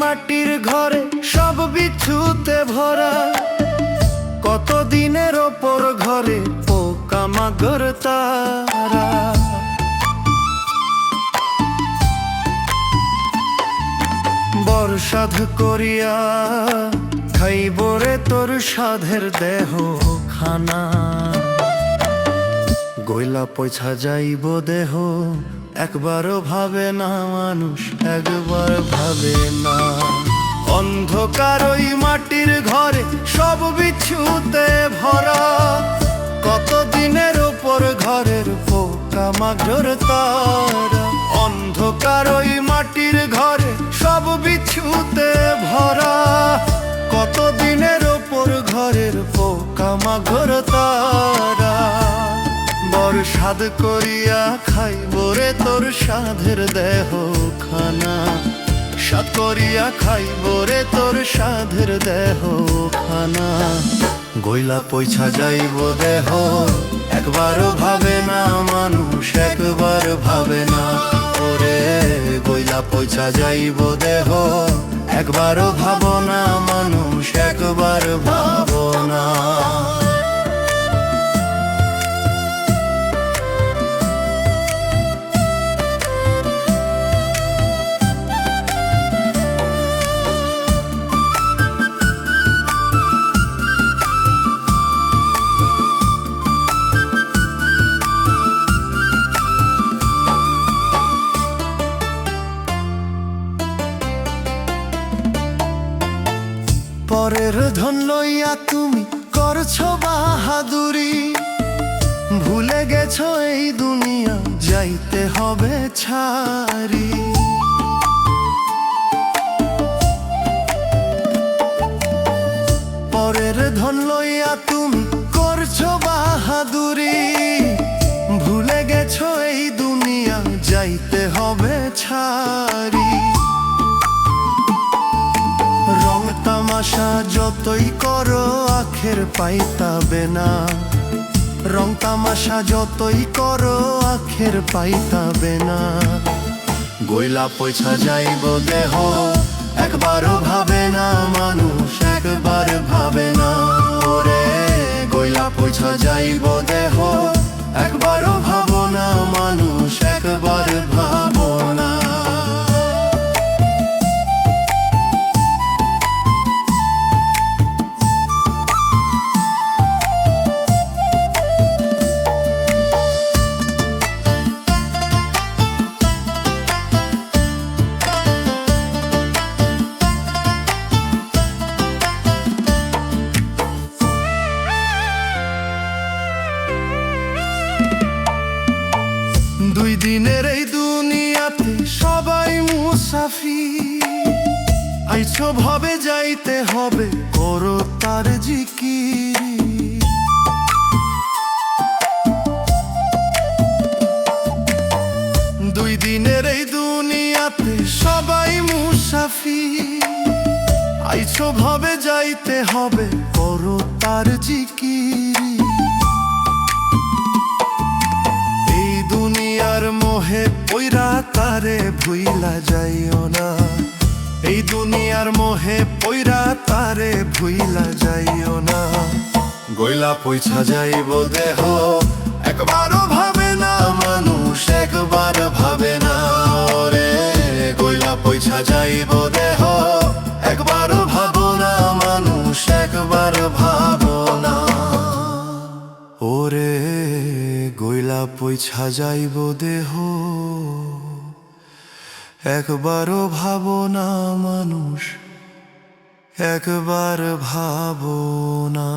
মাটির ঘরে সব বিছুতে ভরা। কত দিনের ওপর ঘরে পোকা মাগর তারা? বর্ষাধ করিয়া খাইব রে তোর সাধের দেহ খানা। গইলা পয়সা যাইব দেহ, একবারও ভাবে না মানুষ, একবার ভাবে না। অন্ধকার ওই মাটির ঘরে সব বিছুতে ভরা। কত দিনের ওপর ঘরের পোকা মাঘর তারা? অন্ধকার ওই মাটির ঘরে সব বিছুতে ভরা। কত দিনের ওপর ঘরের পোকা মাঘর তারা? সাদ করিয়া খাইব রে তোর সাধের দেহ খানা সাদ করিয়া খাইব রে তোর সাধের দেহ খানা গইলা পয়সা যাইব দেহ একবারও ভাবে না মানুষ, একবার ভাবে না। ওরে গইলা পয়সা যাইব দেহ একবারও ভাবনা মানুষ, একবার ভাবো পরের ধন লইয়া তুমি করছ বাহাদুরি। ভুলে গেছো এই দুনিয়া, যাইতে হবে ছাড়ি। পরের ধন লইয়া তুমি করছ বাহাদুরি। ভুলে গেছো এই দুনিয়া, যাইতে হবে ছাড়ি। তামাশা যতই করো, আখের পাইতাবে না। রং তামাশা যতই করো, আখের পাইতাবে না। গইলা পয়সা যাইব দেহ দুই দিনের এই দুনিয়াতে সবাই মুসাফি আইছো ভাবে যাইতে হবে, করো তার জিকিরি। দুই দিনের এই দুনিয়াতে সবাই মুসাফি আইছো ভাবে যাইতে হবে, করো তার জিকিরি। তারে ভুইলা যাইও না। এই দুনিয়ার মোহে পইরা তারে ভুইলা যাইও না। গইলা পয়সা যাইব দেহ, একবারও ভাবে না মানুষ, একবার ভাবে না রে। গইলা পয়সা যাইব দেহ, একবারও ভাবো না মানুষ, একবার ভাবো না। ওরে গইলা পয়সা যাইব দেহ। একবারও ভাবো না মানুষ একবার ভাবো না।